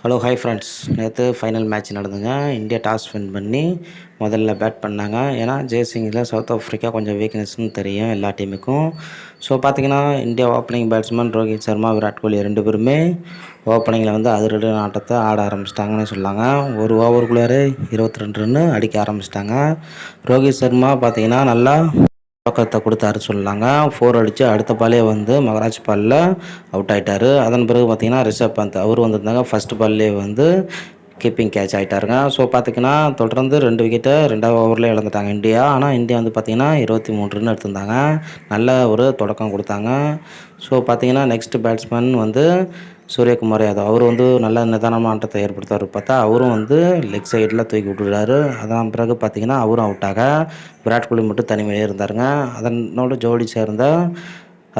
Hello hi friends நேற்று final match நடந்துங்க India toss win பண்ணி முதல்ல பேட் பண்ணாங்க. ஏன்னா ஜெய்சிங்கில் சவுத் ஆஃப்ரிக்கா கொஞ்சம் வீக்னஸ்னு தெரியும் எல்லா டீமுக்கும் ஸோ பார்த்தீங்கன்னா India opening batsman Rohit Sharma Virat Kohli ரெண்டு பேருமே ஓப்பனிங்கில் வந்து அதிரடி ஆட்டத்தை ஆட ஆரம்பிச்சிட்டாங்கன்னு சொல்லாங்க. ஒரு ஓவருக்குள்ளாரே இருபத்தி ரெண்டு ரன்னு அடிக்க ஆரம்பிச்சிட்டாங்க. ரோஹித் சர்மா பார்த்தீங்கன்னா நல்லா பக்கத்தை கொடுத்தாரு சொல்லலாங்க. ஃபோர் அடித்து அடுத்த பாலே வந்து மகராஜ் பாலில் அவுட் ஆகிட்டார் அதன் பிறகு பார்த்தீங்கன்னா ரிஷப் பந்த் அவர் வந்திருந்தாங்க. ஃபஸ்ட் பால்லே வந்து கீப்பிங் கேட்ச் ஆகிட்டாருங்க ஸோ பார்த்திங்கன்னா தொடர்ந்து ரெண்டு விக்கெட்டை ரெண்டாவது ஓவரில் இழந்துட்டாங்க இந்தியா. ஆனால் இந்தியா வந்து பார்த்திங்கன்னா இருபத்தி மூணு ரன் எடுத்திருந்தாங்க. நல்ல ஒரு தொடக்கம் கொடுத்தாங்க. ஸோ பார்த்திங்கன்னா நெக்ஸ்ட் பேட்ஸ்மேன் வந்து சூரியகுமார் யாதவ். அவர் வந்து நல்ல நிதானமான ஆட்டத்தை ஏற்படுத்தார் பார்த்தா அவரும் வந்து லெக் சைடில் தூக்கி விட்டுறாரு அதான் பிறகு பார்த்திங்கன்னா அவரும் அவுட்டாக விராட் கோலி மட்டும் தனிமையிலே இருந்தாருங்க. அதனோட ஜோடி சேர்ந்த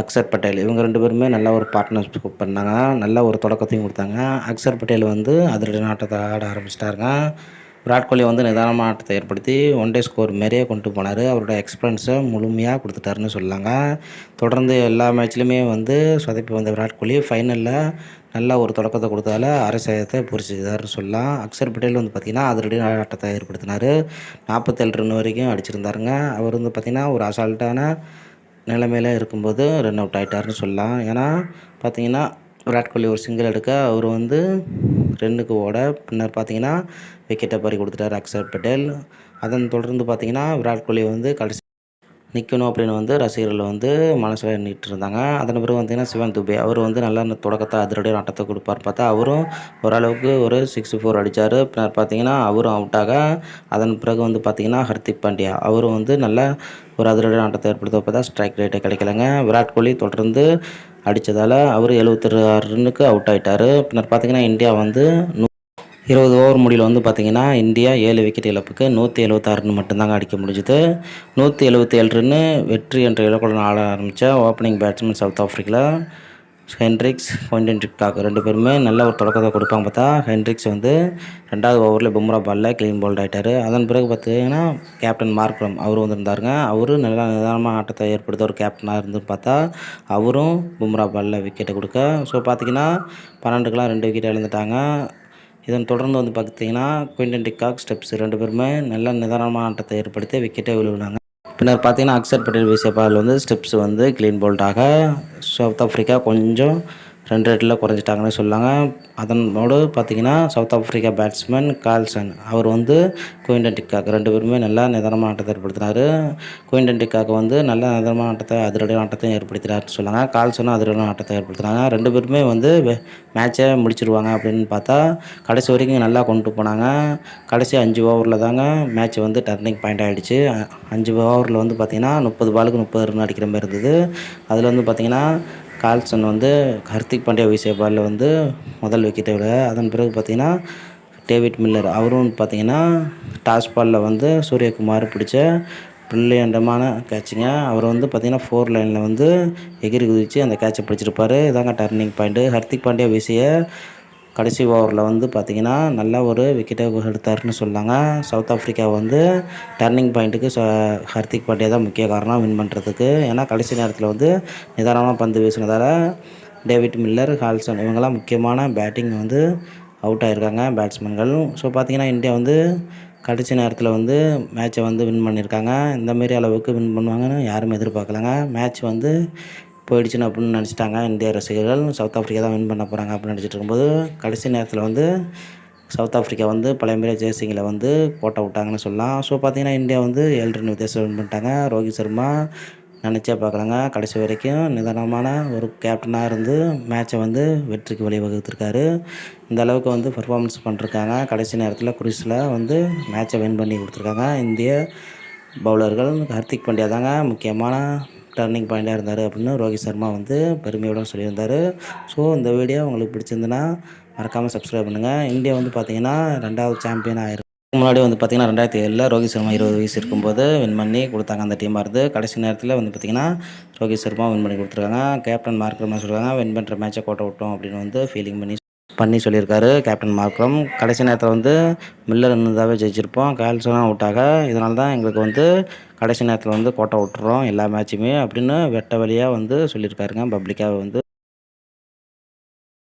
அக்சர் பட்டேல். இவங்க ரெண்டு பேருமே நல்ல ஒரு பார்ட்னர்ஷிப் பண்ணாங்க. நல்ல ஒரு தொடக்கத்தையும் கொடுத்தாங்க. அக்சர் பட்டேல் வந்து அதிரடி ஆட்டத்தை ஆட ஆரம்பிச்சிட்டாருங்க. விராட் கோலி வந்து நிதானமான ஆட்டத்தை ஏற்படுத்தி ஒன் டே ஸ்கோர் மாரியே கொண்டு போனார். அவரோட எக்ஸ்பீரியன்ஸை முழுமையாக கொடுத்துட்டாருன்னு சொல்லாங்க. தொடர்ந்து எல்லா மேட்ச்லேயுமே வந்து சொதப்பி வந்த விராட் கோலி ஃபைனலில் நல்ல ஒரு தொடக்கத்தை கொடுத்தால அரசியத்தை பொறிச்சிதார்னு சொல்லலாம். அக்ஷர் பட்டேல் வந்து பார்த்திங்கன்னா அதிரடி ஆட்டத்தை ஏற்படுத்தினார். நாற்பத்தேழு ரன் வரைக்கும் அடிச்சிருந்தாருங்க. அவர் வந்து பார்த்திங்கன்னா ஒரு அசால்ட்டான நிலைமையில் இருக்கும்போது ரன் அவுட் ஆகிட்டாருன்னு சொல்லலாம். ஏன்னா பார்த்தீங்கன்னா விராட் கோலி ஒரு சிங்கிள் எடுக்க அவர் வந்து ரெண்டுக்கு ஓட பின்னர் பார்த்தீங்கன்னா விக்கெட்டை பறி கொடுத்துட்டார் அக்ஷர் பட்டேல். அதன் தொடர்ந்து பார்த்தீங்கன்னா விராட் கோலி வந்து கடைசி நிற்கணும் அப்படின்னு வந்து ரசிகர்கள் வந்து மனசில் எண்ணிட்டு இருந்தாங்க. அதன் பிறகு பார்த்தீங்கன்னா சிவன் துபே. அவர் வந்து நல்லா தொடக்கத்தை அதிரடி ஆட்டத்தை கொடுப்பார் பார்த்தா அவரும் ஓரளவுக்கு ஒரு சிக்ஸ் ஃபோர் அடித்தார் பின்னர் பார்த்தீங்கன்னா அவரும் அவுட்டாக அதன் பிறகு வந்து பார்த்தீங்கன்னா ஹர்திக் பாண்டியா. அவரும் வந்து நல்லா ஒரு அதிரடி ஆட்டத்தை ஏற்படுத்த பார்த்தா ஸ்ட்ரைக் ரேட்டை கிடைக்கலங்க. விராட் கோலி தொடர்ந்து அடித்ததால் அவர் எழுபத்தி ஆறு ரன்னுக்கு அவுட் ஆகிட்டார் பின்னர் பார்த்தீங்கன்னா இந்தியா வந்து இருபது ஓவர் முடிவில் வந்து பார்த்திங்கன்னா இந்தியா ஏழு விக்கெட் இழப்புக்கு நூற்றி எழுபத்தாறு ரன் மட்டும்தாங்க அடிக்க முடிஞ்சுது. நூற்றி எழுபத்தி ஏழு ரன்னு வெற்றி என்ற இலக்குடன் ஆட ஆரம்பித்த ஓப்பனிங் பேட்ஸ்மேன் சவுத் ஆஃப்ரிக்கில் ஹென்ட்ரிக்ஸ் கொயின்டன் டிப்காக் ரெண்டு பேருமே நல்ல ஒரு தொடக்கத்தை கொடுப்பாங்க பார்த்தா ஹென்ட்ரிக்ஸ் வந்து ரெண்டாவது ஓவரில் பும்ரா பாலில் க்ளீன் போல்ட் ஆகிட்டார் அதன் பிறகு பார்த்திங்கன்னா கேப்டன் மார்க்ரம் அவர் வந்திருந்தாருங்க. அவரும் நல்ல நிதானமாக ஆட்டத்தை ஏற்படுத்த ஒரு கேப்டனாக இருந்து பார்த்தா அவரும் பும்ரா பாலில் விக்கெட்டை கொடுக்க. ஸோ பார்த்திங்கன்னா பன்னெண்டுக்கெலாம் ரெண்டு விக்கெட் இழந்துட்டாங்க. இதன் தொடர்ந்து வந்து பார்த்தீங்கன்னா குயின்டன் டிகாக் ஸ்டெப்ஸ் ரெண்டு பேருமே நல்ல நிதானமான ஆட்டத்தை ஏற்படுத்தி விக்கெட்டை விழுவினாங்க பின்னர் பார்த்தீங்கன்னா அக்சர் பட்டேல் வீசிய பால் வந்து ஸ்டெப்ஸ் வந்து க்ளீன் போல்ட்டாக சவுத் ஆஃப்ரிக்கா கொஞ்சம் ரெண்டு ரேட்டில் குறைஞ்சிட்டாங்கன்னு சொல்லாங்க. அதனோடு பார்த்தீங்கன்னா சவுத் ஆஃப்ரிக்கா பேட்ஸ்மேன் கால்சன் அவர் வந்து குயின்டன் டிக்காக் ரெண்டு பேருமே நல்லா நிதானமான ஆட்டத்தை ஏற்படுத்தினார். குயின்டன் டிக்காக் வந்து நல்ல நிதானமான ஆட்டத்தை அதிரடியான ஆட்டத்தையும் ஏற்படுத்தினார்னு சொன்னாங்க கால்சனும் அதிரடியான ஆட்டத்தை ஏற்படுத்தினாங்க. ரெண்டு பேருமே வந்து மேட்சை முடிச்சிருவாங்க அப்படின்னு பார்த்தா கடைசி வரைக்கும் நல்லா கொண்டு போனாங்க. கடைசி அஞ்சு ஓவரில் தாங்க மேட்ச் வந்து டர்னிங் பாயிண்ட் ஆகிடுச்சு அஞ்சு ஓவரில் வந்து பார்த்திங்கன்னா முப்பது பாலுக்கு முப்பது ரன் அடிக்கிற மாதிரி இருந்தது. அதில் வந்து பார்த்திங்கன்னா கால்சன் வந்து ஹர்திக் பாண்டியா வீசிய பாலில் வந்து முதல் விக்கெட்டை விட அதன் பிறகு பார்த்திங்கன்னா டேவிட் மில்லர். அவரும் பார்த்திங்கன்னா டாஸ் பாலில் வந்து சூரியகுமார் பிடிச்ச ப்ரில்லியண்டமான கேட்சிங்க அவர் வந்து பார்த்திங்கன்னா ஃபோர் லைனில் வந்து எகிரி குதித்து அந்த கேட்சை பிடிச்சிருப்பார். இதாங்க டர்னிங் பாயிண்ட்டு ஹர்திக் பாண்டியா வீசிய கடைசி ஓவரில் வந்து பார்த்திங்கன்னா நல்ல ஒரு விக்கெட்டை எடுத்தாருன்னு சொன்னாங்க. சவுத் ஆஃப்ரிக்கா வந்து டர்னிங் பாயிண்ட்டுக்கு ஹர்திக் பாண்டியா தான் முக்கிய காரணம் வின் பண்ணுறதுக்கு ஏன்னா கடைசி நேரத்தில் வந்து நிதானமாக பந்து வீசினதால் டேவிட் மில்லர் ஹால்சன் இவங்கெல்லாம் முக்கியமான பேட்டிங் வந்து அவுட் ஆகிருக்காங்க பேட்ஸ்மேன்கள் ஸோ பார்த்திங்கன்னா இந்தியா வந்து கடைசி நேரத்தில் வந்து மேட்சை வந்து வின் பண்ணியிருக்காங்க இந்தமாரி அளவுக்கு வின் பண்ணுவாங்கன்னு யாரும் எதிர்பார்க்கலங்க. மேட்ச் வந்து போயிடுச்சுன்னு அப்படின்னு நினச்சிட்டாங்க. இந்திய ரசிகர்கள் சவுத் ஆஃப்ரிக்கா தான் வின் பண்ண போகிறாங்க அப்படின்னு நினச்சிட்டு இருக்கும்போது கடைசி நேரத்தில் வந்து சவுத் ஆஃப்ரிக்கா வந்து பழைய முறை ஜெய்சிங்கில் வந்து போட்ட விட்டாங்கன்னு சொல்லலாம். ஸோ பார்த்திங்கன்னா இந்தியா வந்து ஏழு ரன் வித்தியாசம் வின் பண்ணிட்டாங்க. ரோஹித் சர்மா நினச்சே பார்க்கலாங்க. கடைசி வரைக்கும் நிதானமான ஒரு கேப்டனாக இருந்து மேட்சை வந்து வெற்றிக்கு வழிவகுத்திருக்காரு. இந்த அளவுக்கு வந்து பர்ஃபார்மன்ஸ் பண்ணிருக்காங்க. கடைசி நேரத்தில் குரிஸில் வந்து மேட்சை வின் பண்ணி கொடுத்துருக்காங்க. இந்திய பவுலர்கள் ஹர்திக் பாண்டியா தாங்க முக்கியமான டர்னிங் பாயிண்ட்டாக இருந்தார் அப்படின்னு ரோஹித் சர்மா வந்து பெருமையோடு சொல்லியிருந்தார். ஸோ இந்த வீடியோ உங்களுக்கு பிடிச்சிருந்துன்னா மறக்காமல் சப்ஸ்கிரைப் பண்ணுங்கள் இந்தியா வந்து பார்த்தீங்கன்னா ரெண்டாவது சாம்பியன் ஆயிருக்கு முன்னாடி வந்து பார்த்திங்கன்னா ரெண்டாயிரத்தி ஏழில் ரோஹித் சர்மா இருபது வயசு இருக்கும்போது வின் பண்ணி கொடுத்தாங்க அந்த டீமாக இருந்து. கடைசி நேரத்தில் வந்து பார்த்திங்கன்னா ரோஹித் சர்மா வின் பண்ணி கொடுத்துருக்காங்க. கேப்டன் மார்க்கர் சொல்கிறாங்க வின் பண்ணுற மேட்சை கோட்டை விட்டோம் அப்படின்னு வந்து ஃபீலிங் பண்ணி பண்ணி சொல்லியிருக்காரு கேப்டன் மார்க்ரம் கடைசி நேரத்தில் வந்து மில்லர் இருந்ததாகவே ஜெயிச்சிருப்போம். கேல்சனும் அவுட்டாக இதனால தான் எங்களுக்கு வந்து கடைசி நேரத்தில் வந்து கோட்டை விட்டுறோம் எல்லா மேட்சுமே அப்படின்னு வெட்ட வழியாக வந்து சொல்லியிருக்காருங்க. பப்ளிக்காக வந்து